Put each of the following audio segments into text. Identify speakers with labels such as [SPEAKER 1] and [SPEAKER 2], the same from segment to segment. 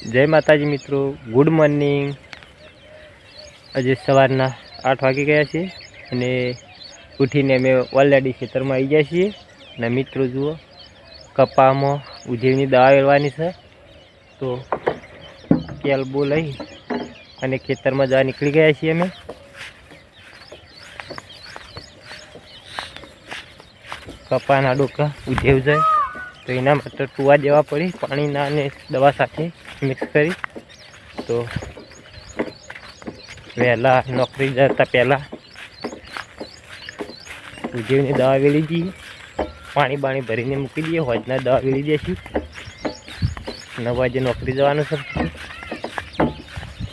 [SPEAKER 1] જય માતાજી મિત્રો ગુડ મોર્નિંગ આજે સવારના આઠ વાગી ગયા છે અને ઉઠીને અમે ઓલરેડી ખેતરમાં આવી ગયા છીએ. અને મિત્રો જુઓ, કપામાં ઉજવણી દવા વેળવાની છે. તો કેલબો લઈ અને ખેતરમાં જવા નીકળી ગયા છીએ અમે. કપાના ડોકા ઉજેવ જાય. તો એના માટે ટુવા દેવા પડી. પાણીના અને દવા સાથે મિક્સ કરી. તો વહેલા નોકરી જતા પહેલાં ઉજવની દવા વેળી દઈએ. પાણી બાણી ભરીને મૂકી દઈએ. હોજના દવા વેલી દઈશું નવ વાગે નોકરી જવાનું છે.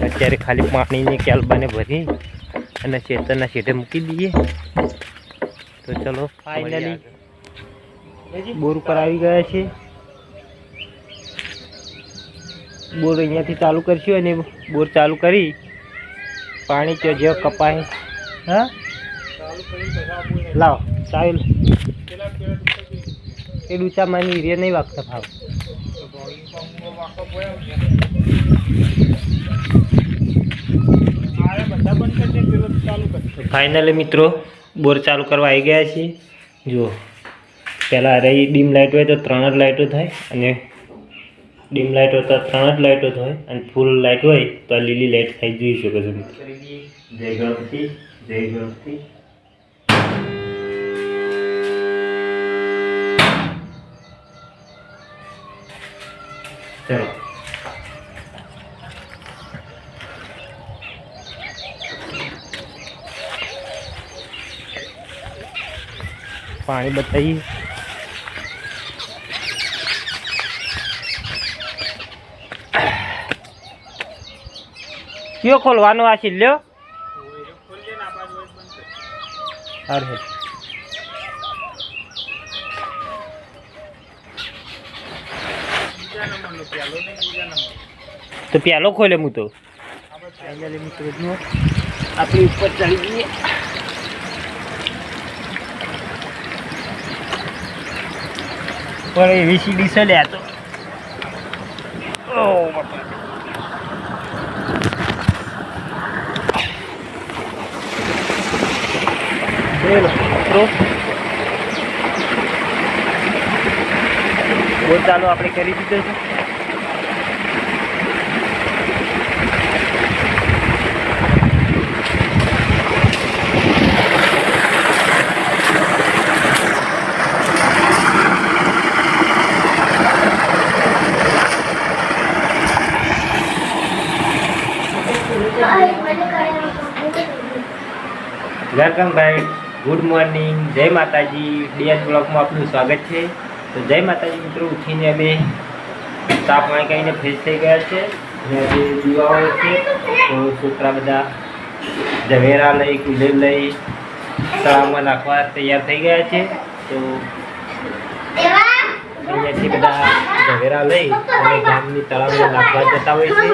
[SPEAKER 1] અત્યારે ખાલી પાણીની કેલબાને ભરી અને ચેતરના શેઢે મૂકી દઈએ. તો ચલો ફાઇનલી બોર ઉપર આવી ગયા છે. બોર અહીંયાથી ચાલુ કરશું અને બોર ચાલુ કરી પાણી તો જે કપાય. હા? લાવ ચાલ એ ડૂચામાંની રે નહીં વાગતા ભાવ. ફાઇનલી મિત્રો બોર ચાલુ કરવા આવી ગયા છીએ. જુઓ. પહેલાં રહી ડીમ લાઇટ હોય તો ત્રણ જ લાઇટો થાય અને ડીમ લાઇટ હોય તો ત્રણ જ લાઇટો થાય અને ફૂલ લાઇટ હોય તો લીલી લાઇટ થઈ જોઈ શકો છો. જય ગણપતિ જય ગણપતિ. ચલો. પાણી બતાવીએ. કયો ખોલવાનો આ છેલ્લો અરે. તો પેલો ખોલે હું તો. મિત્રો જુઓ આપણી ઉપર ચડી જઈએ. પણ એવી સીડી છે લ્યા તો. બોલો ચાલો આપણે કરી દીધો છે વેલકમ ભાઈ ગુડ મોર્નિંગ, જય માતાજી. ડીએસ બ્લોકમાં આપનું સ્વાગત છે. તો જય માતાજી મિત્રો, ઉઠીને અમે ચા પાણી કરીને ફ્રેશ થઈ ગયા છે. અને આજે દિવાળો છે, તો છોકરા બધા ઝવેરા લઈ, કુલેર લઈ તળાવમાં નાખવા તૈયાર થઈ ગયા છે. તો અહીંયાથી બધા ઝવેરા લઈ અને ગામની તળાવમાં નાખવા જતા હોય છે.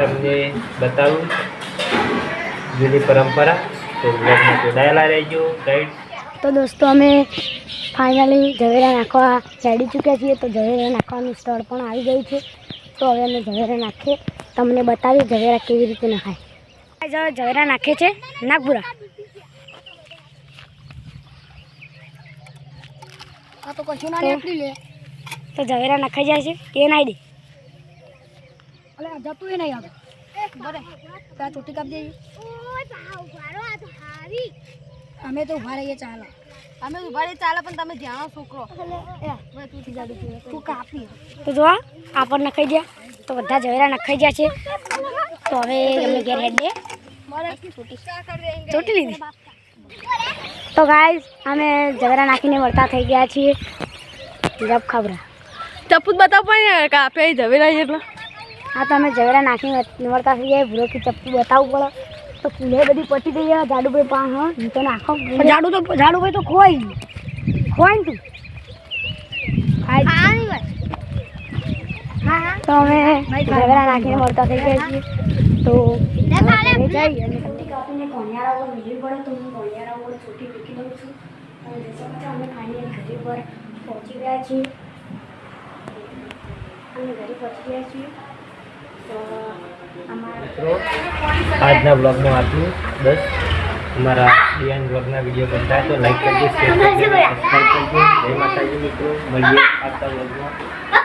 [SPEAKER 1] તમને બતાવું જૂની પરંપરા તો બ્લોગમાં જોડાયેલા રહેજો ગાઈડ
[SPEAKER 2] તો દોસ્તો અમે ફાઇનલી ઝવેરા નાખવા ચડી ચૂક્યા છીએ. તો ઝવેરા નાખવાનું સ્થળ પણ આવી ગયું છે. તો હવે અમે ઝવેરા નાખીએ. તમને બતાવીએ ઝવેરા કેવી રીતે નખાય. ઝવેરા નાખે છે નાગપુરા. તો કશું ના નીકળી લે. તો ઝવેરા નખાઈ જાય છે. કે નાઈ દે. અલે જતું નહીં આવે. બરે ત્યાં ચોટી કાપી દેવી અમે તો ઊભા રહીએ ચાલો.
[SPEAKER 3] અમે ઊભા રહીએ ચાલો પણ તમે જાણો છોકરો.
[SPEAKER 2] તું કાપી તો જો આપણ નખાઈ ગયા. તો બધા ઝવેરા નખાઈ ગયા છે. તો હવે અમે ઘેર હેડ દે. ચોટી. લીધી? તો ગાઈસ અમે ઝવેરા નાખીને વળતા થઈ ગયા છીએ. જબ ખબરા
[SPEAKER 3] જ બતાવ પણ કાપે જવેરા એટલે?
[SPEAKER 2] હા તો અમે ઝઘડા નાખીને નિવડતા થઈ જાય ભૂરો કે ચપ્પુ બતાવવું પડે. તો કુલે બધી પટી થઈ જાય જાડુભાઈ પા હા હું તો નાખો. જાડુ તો જાડુભાઈ તો ખોઈ. ખોઈ ને તું. તો અમે ઝઘડા નાખીને મળતા થઈ ગયા છીએ. તો જઈ અને કટ્ટી કાપીને કોણિયારા ઉપર વીજળી પડે તો હું કોણિયારા ઉપર છોટી મૂકી દઉં છું. અને જશો પછી અમે ફાઇનલી ઘરે પર પહોંચી ગયા છીએ. અને ઘરે પહોંચી ગયા છીએ.
[SPEAKER 1] આજના બ્લોગમાં આટલું બસ અમારા ડિયાન બ્લોગના વીડિયો ગમતા તો લાઈક કરજો શેર કરજો સબસ્ક્રાઈબ કરજો. જય માતાજી મિત્રો મળીએ આવતા બ્લોગમાં